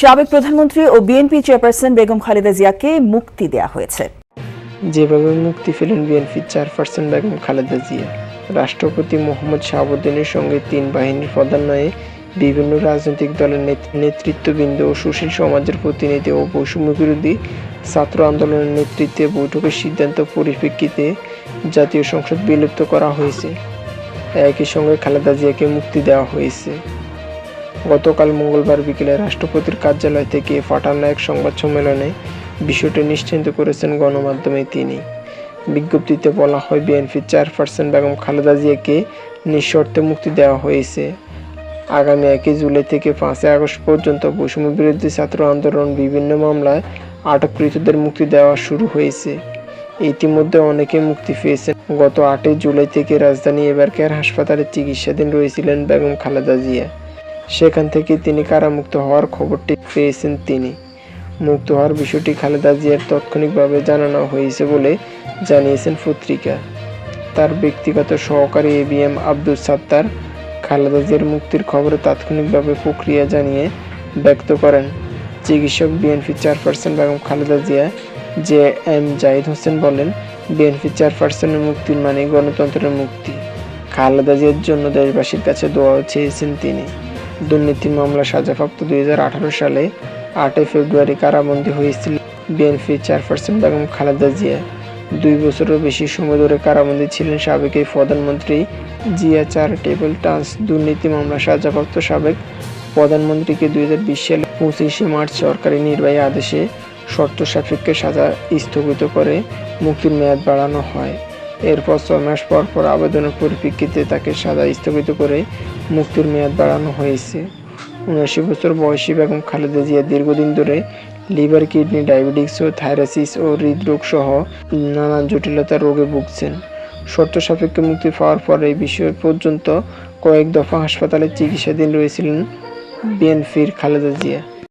সাবেক প্রধানমন্ত্রী ও বিএনপি চেয়ারপারসন বেগম খালেদা জিয়াকে মুক্তি দেয়া হয়েছে। যেভাবে মুক্তি পেলেন বিএনপির চেয়ারপারসন বেগম খালেদা জিয়া, রাষ্ট্রপতি মোহাম্মদ শাহাবুদ্দিনের সঙ্গে তিন বাহিনীর প্রধানয়ে বিভিন্ন রাজনৈতিক দলের নেত- নেতৃত্ববৃন্দ ও সুশীল সমাজের প্রতিনিধি ও বৈষম্য বিরোধী ছাত্র আন্দোলনের নেতৃত্বে বৈঠকের সিদ্ধান্ত পরিপ্রেক্ষিতে জাতীয় সংসদ বিলুপ্ত করা হয়েছে। একই সঙ্গে খালেদা জিয়াকে মুক্তি দেওয়া হয়েছে। গতকাল মঙ্গলবার বিকেলে রাষ্ট্রপতির কার্যালয় থেকে পাঠানো এক সংবাদ সম্মেলনে বিষয়টি নিশ্চিন্ত করেছেন গণমাধ্যমে তিনি। বিজ্ঞপ্তিতে বলা হয় বিএনপির চেয়ারপারসন বেগম খালেদা জিয়াকে নিঃশর্তে মুক্তি দেওয়া হয়েছে। আগামী একই জুলাই থেকে পাঁচই আগস্ট পর্যন্ত বৈষম্য বিরোধী ছাত্র আন্দোলন বিভিন্ন মামলায় আটককৃতদের মুক্তি দেওয়া শুরু হয়েছে। ইতিমধ্যে অনেকে মুক্তি পেয়েছেন। গত আটই জুলাই থেকে রাজধানী এবারকেয়ার হাসপাতালে চিকিৎসাধীন রয়েছিলেন বেগম খালেদা জিয়া। সেখান থেকে তিনি কারামুক্ত হওয়ার খবরটি পেয়েছেন তিনি। মুক্ত হওয়ার বিষয়টি খালেদা জিয়ার তাৎক্ষণিকভাবে জানানো হয়েছে বলে জানিয়েছেন পত্রিকা। তার ব্যক্তিগত সহকারী এবিএম আব্দুল সাত্তার খালেদা জিয়ার মুক্তির খবরে তাৎক্ষণিকভাবে প্রক্রিয়া জানিয়ে ব্যক্ত করেন। চিকিৎসক BNP chairperson Begum Khaleda Zia, J M Zahid Hossain বলেন, বিএনপি চেয়ারপারসনের মুক্তির মানে গণতন্ত্রের মুক্তি। খালেদা জিয়ার জন্য দেশবাসীর কাছে দোয়া চেয়েছেন তিনি। দুর্নীতি মামলা সাজাপ্রাপ্ত দুই হাজার আঠারো সালে আটই ফেব্রুয়ারি কারাবন্দী হয়েছিল বিএনপি চেয়ারপারসন বেগম খালেদা জিয়া। দুই বছরেরও বেশি সময় ধরে কারাবন্দী ছিলেন সাবেক এই প্রধানমন্ত্রী জিয়া চ্যারিটেবল ট্রান্স দুর্নীতি মামলা সাজাপ্রাপ্ত সাবেক প্রধানমন্ত্রীকে দুই হাজার বিশ সালে পঁচিশে মার্চ সরকারি নির্বাহী আদেশে শর্ত সাপেক্ষে সাজা স্থগিত করে মুক্তির মেয়াদ বাড়ানো হয়। এরপর ছয় মাস পর পর আবেদনের পরিপ্রেক্ষিতে তাকে সাজা স্থগিত করে মুক্তির মেয়াদ বাড়ানো হয়েছে। উনআশি বছর বয়সী বেগম খালেদা জিয়া দীর্ঘদিন ধরে লিভার, কিডনি ডায়াবেটিস ও থাইরাসিস ও হৃদরোগ সহ নানান জটিলতার রোগে ভুগছেন। শর্ত সাপেক্ষে মুক্তি পাওয়ার পর এই বিষয় পর্যন্ত কয়েক দফা হাসপাতালে চিকিৎসাধীন রয়েছিলেন বিএনপির খালেদা জিয়া।